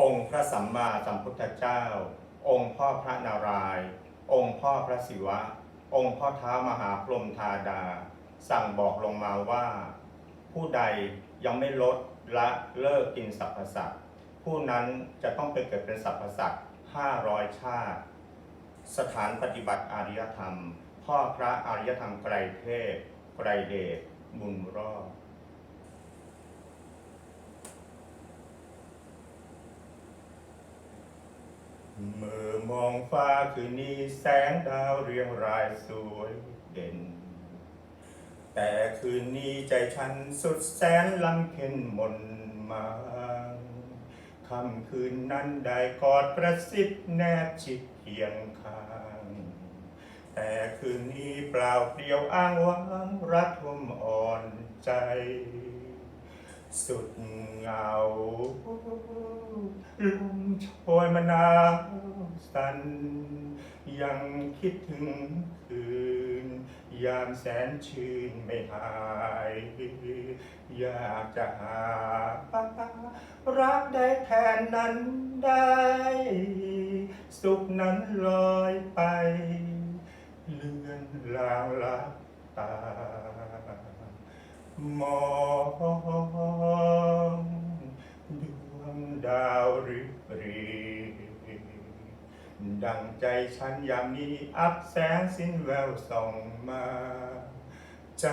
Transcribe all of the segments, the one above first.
องค์พระสัมมาสัมพุทธเจ้า องค์พ่อพระนารายณ์องค์พ่อพระศิวะ องค์พ่อเท้ามหาพรหมธาดา สั่งบอกลงมาว่า ผู้ใดยังไม่ลดละเลิกกินสรรพสัตว์ผู้นั้นจะต้องไปเกิดเป็นสรรพสัตว์500 ชาติ สถานปฏิบัติอารยธรรม พ่อพระอารยธรรมไกรเทพไกรเดชบุญรอด เมื่อมองฟ้าคืนนี้แสงดาวเรียงรายสวยเด่น แต่คืนนี้ใจฉันสุดแสนลำเค็นมนมางค่ำคืนนั้นได้กอดประสิทธิ์แนบชิดเคียงข้าง แต่คืนนี้เปล่าเปลี่ยวอ้างว้างรักทมอ่อนใจ สุดเหงาลมโชยมานาวสัน ยังคิดถึงคืน ยามแสนชื่นไม่หาย อยากจะหา รักได้แทนนั้นได้ สุขนั้นลอยไป เลื่อนลางลับตา มองดวงดาวริบรีดังใจฉันยามนี้อับแสงสิ้นแววส่องมา ใจ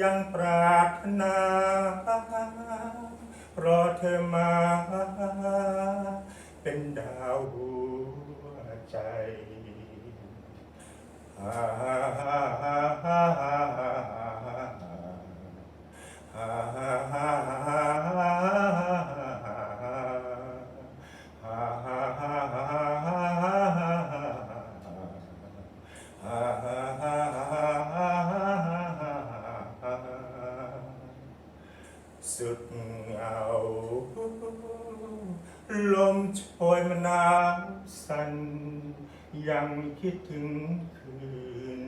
ยังปรารถนา เพรอเธอมา เป็นดาวหัวใจาฮ่าฮ่าฮ่าฮ่าฮ่า สุดเหงาลมโชยมานาวสั่นยังคิดถึงคืน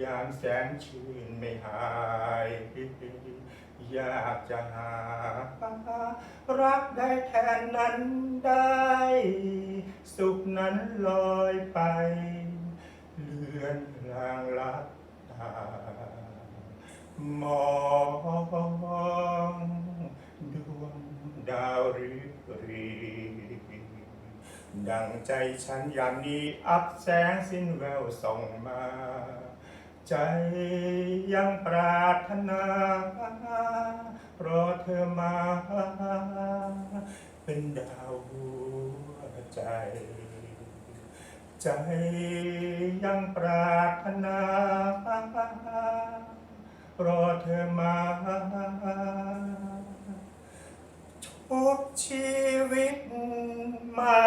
ยามแสนชื่นไม่หาย อยากจะหา รักได้แทนนั้นได้ สุขนั้นลอยไป ลือนลางลับตามองดวงดาวริบหรีดังใจฉันยามนี้อับแสงสิ้นแววส่องมา ใจยังปรารถนารอเธอมา เป็นดาวหัวใจ ใจยังปรารถนารอเธอมาทุกชีวิตใหม่